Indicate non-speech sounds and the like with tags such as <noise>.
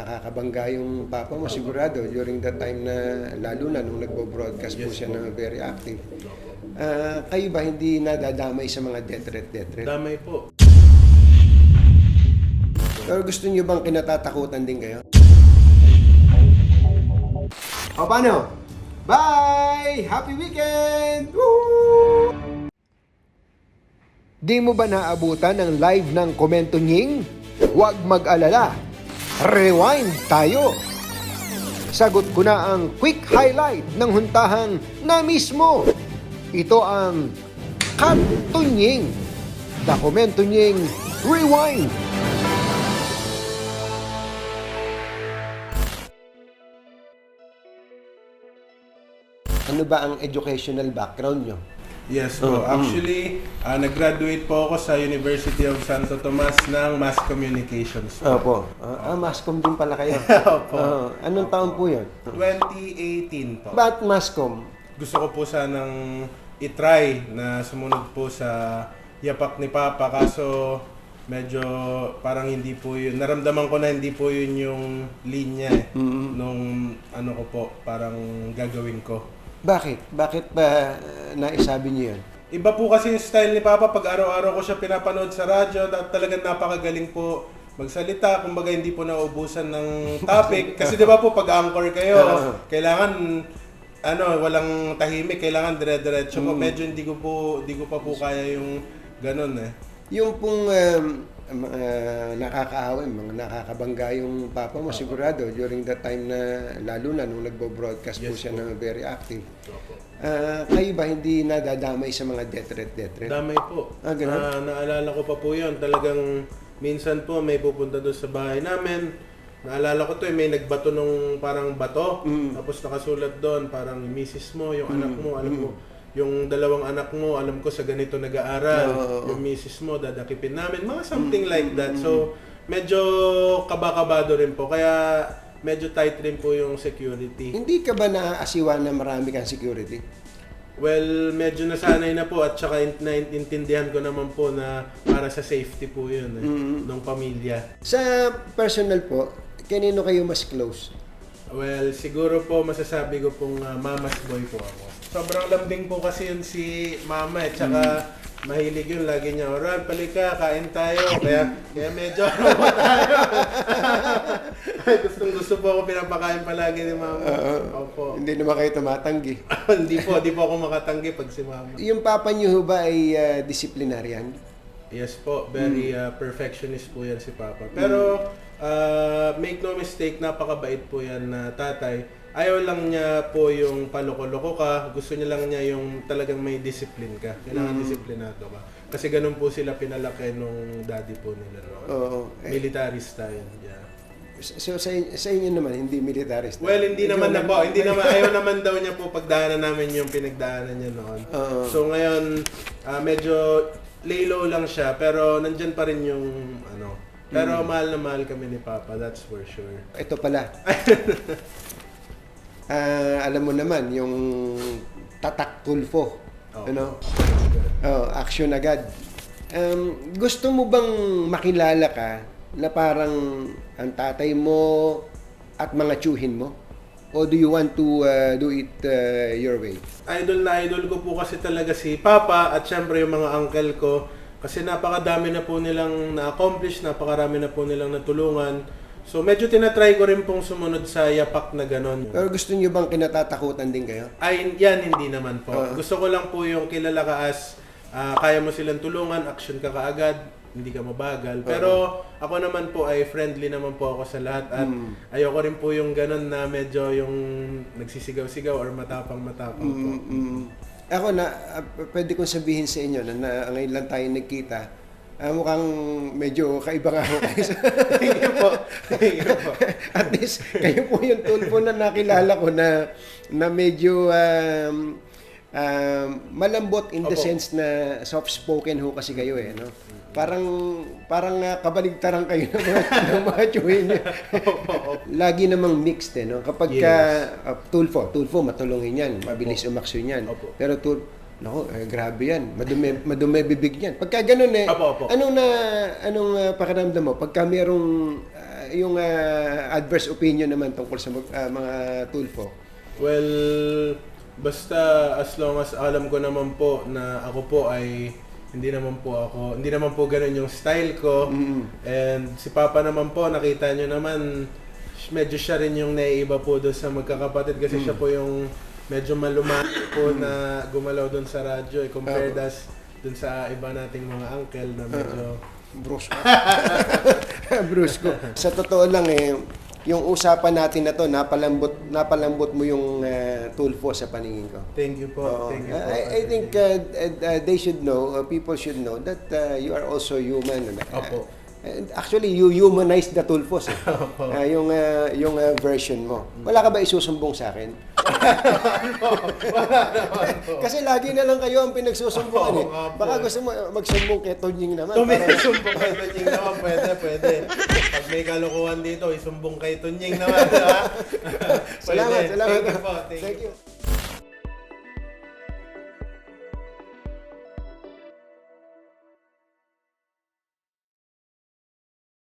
nakakabangga yung papa mo sigurado during that time na lalo na nung nagbo-broadcast po siya na very active. Ah, kayo ba hindi nadadamay sa mga death threat, death threat? Damay po. Pero gusto niyo bang kinatatakutan din kayo? O paano? Bye! Happy weekend! Woo! Di mo ba naabutan ng live ng komento nying? Huwag mag-alala. Rewind tayo! Sagot ko na ang quick highlight ng huntahang na mismo. Ito ang Kantunying. Dokumento nying Rewind. Ano ba ang educational background nyo? Yes po. Actually, ah, nag-graduate po ako sa University of Santo Tomas ng Mass Communications. Opo. Ah, ah, mascom din pala kayo. <laughs> Opo. Ah, anong taon po yun? 2018 po. Ba't mascom? Gusto ko po sanang itry na sumunod po sa yapak ni Papa kaso medyo parang hindi po yun. Naramdaman ko na hindi po yun yung linya eh, nung ano ko po, parang gagawin ko. Bakit? Bakit ba ah, naisabi niyo yun? Iba po kasi yung style ni Papa pag araw-araw ko siya pinapanood sa radyo at talagang napakagaling po magsalita. Kumbaga hindi po nauubusan ng topic. <laughs> Kasi di ba po pag anchor kayo, kailangan ano, walang tahimik, kailangan dire-diretso po. Medyo hindi ko po, hindi ko pa po kaya yung ganun eh. Yung pong um, uh, nakakaawa, mga nakakabangga yung papa mo sigurado during that time na lalo na nung nagbo-broadcast po siya na very active. Ah, kayo ba hindi nadadamay sa mga death threat, death threat? Damay po. Ah, ganun? Ah, naalala ko pa po yun. Talagang minsan po may pupunta doon sa bahay namin. Naalala ko to eh, may nagbato nung parang bato. Mm. Tapos nakasulat doon, parang misis mo, yung anak mo, alam mo, yung dalawang anak mo, alam ko sa ganito nag-aaral. Oo. Yung misis mo, dadakipin namin. Mga something like that. So, medyo kabakabado rin po. Kaya medyo tight rin po yung security. Hindi ka ba naaasiwa na marami kang security? Well, medyo nasanay na po at saka in- naiintindihan ko naman po na para sa safety po yun eh, ng pamilya. Sa personal po, kanino kayo mas close? Well, siguro po masasabi ko pong ah, mama's boy po ako. Sobrang lambing po kasi yun si mama eh, tsaka mahilig yun, lagi niya, Oran, palika, kain tayo. Kaya, kaya medyo <laughs> ano po tayo. <laughs> Gustong gusto po ako pinapakain palagi ni mama. Opo. Hindi naman kayo tumatanggi. <laughs> hindi po, hindi po ako makatanggi pag si mama. Yung papa niyo ho ba ay ah, disciplinarian? Yes po, very uh, perfectionist po yan si Papa. Pero uh, make no mistake, napakabait po yan na tatay. Ayaw lang niya po yung paloko-loko ka, gusto niya lang niya yung talagang may discipline ka. Kailangan disiplinado ka. Kasi ganun po sila pinalaki nung daddy po nila. No? Oo. Eh, Military style. Yeah. so sa, sa inyo naman, hindi militarist? Well, hindi naman na po. Hindi naman, <laughs> ayaw naman daw niya po pagdaanan namin yung pinagdaanan niya noon. Oo. So ngayon, ah, medyo lay low lang siya, pero nandyan pa rin yung ano. Pero mahal na mahal kami ni Papa, that's for sure. Ito pala. <laughs> Ah, alam mo naman, yung tatak tulfo. Oo. Ano? Oh, action agad. Um, gusto mo bang makilala ka na parang ang tatay mo at mga tsuhin mo? O do you want to uh, do it uh, your way? Idol na idol ko po kasi talaga si Papa at syempre yung mga uncle ko. Kasi napakadami na po nilang na-accomplish, napakarami na po nilang natulungan. So medyo tinatry ko rin pong sumunod sa yapak na ganon. Pero gusto niyo bang kinatatakutan din kayo? Ay, yan hindi naman po. Gusto ko lang po yung kilala ka as ah, kaya mo silang tulungan, action ka kaagad, hindi ka mabagal. Pero ako naman po ay friendly naman po ako sa lahat at ayoko rin po yung ganun na medyo yung nagsisigaw-sigaw or matapang-matapang po. Mm, ako na, uh, pwede kong sabihin sa inyo na, na ngayon lang tayo nagkita, ah, mukhang medyo kaiba nga ako <laughs> kayo. Thank you po. Thank you po. <laughs> At least, kayo po yung tulpo na nakilala ko na, na medyo um, um, malambot in the Opo. sense na soft-spoken ho kasi kayo eh. No? Parang parang uh, kabaligtaran kayo ng mga, <laughs> ng mga tsuhin niyo. Lagi namang mixed eh. No? Kapag ka, uh, tulfo, tulfo matulungin yan, mabilis umaksyon yan. Opo. Pero tul Nako, eh, grabe yan. Madumi, madumi bibig niyan. Pagka ganun eh, Opo, opo. anong na anong uh, pakiramdam mo pagka merong uh, yung ah, adverse opinion naman tungkol sa ah, mga Tulfo? Well, basta as long as alam ko naman po na ako po ay hindi naman po ako, hindi naman po ganun yung style ko. And si Papa naman po, nakita nyo naman, medyo siya rin yung naiiba po doon sa magkakapatid kasi siya po yung medyo malumaki po na gumalaw doon sa radyo eh, compared as doon sa iba nating mga uncle na medyo Bruce Bruce ko. Sa totoo lang eh, yung usapan natin na to, napalambot, napalambot mo yung ah, Tulfo sa paningin ko. thank you po, Oo. thank you po. I, I think uh, uh, they should know, uh, people should know that uh, you are also human. Uh, Opo. and actually, you humanize the Tulfos. <laughs> Eh. Uh, yung uh, yung uh, version mo. Wala ka ba isusumbong sa akin? Kasi lagi na lang kayo ang pinagsusumbungan eh. Oo nga po Baka eh. gusto mo uh, magsumbong kay Tonying naman. Para- sumbong kay Tunying naman, pwede, pwede. Pag may kalokohan dito, isumbong kay Tunying naman, di ba? Salamat, Pwede. salamat. Thank you po, thank, you.